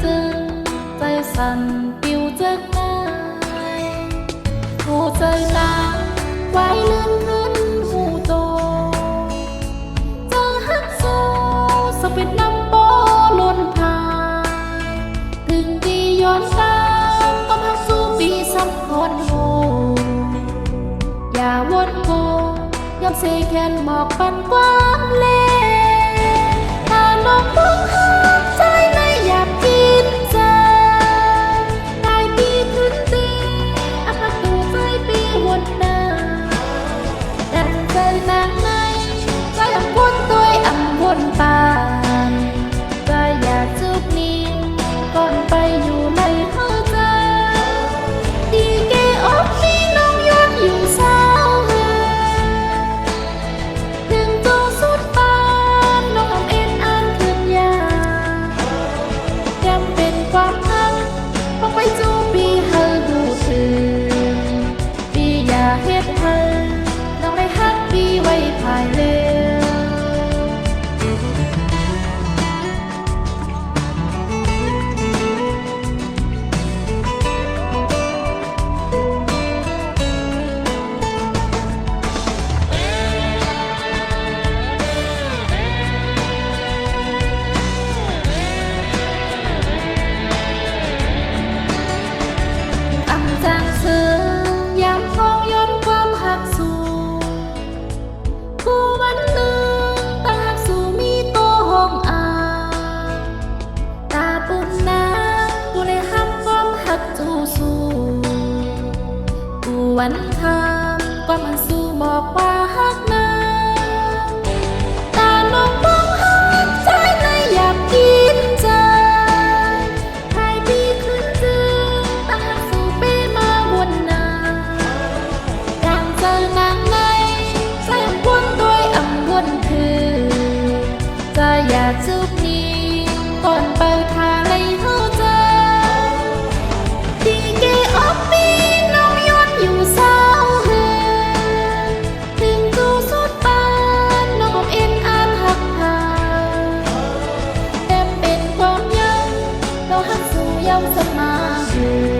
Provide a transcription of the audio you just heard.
เจอ ใจสั่นปิวจะตายหูใจตาไว้ลื่นลื่นหูโตจัฮักโซสเปดนำโบล้นพาถึงดีย้อนตามก็พักสู้ปีซ้ำคนโหอย่าวนโกยำเสแคนบอกปันคว้างเลตาลมพุ่ง วันทำมก็มันสู้บอกว่าฮักนะ Jesus.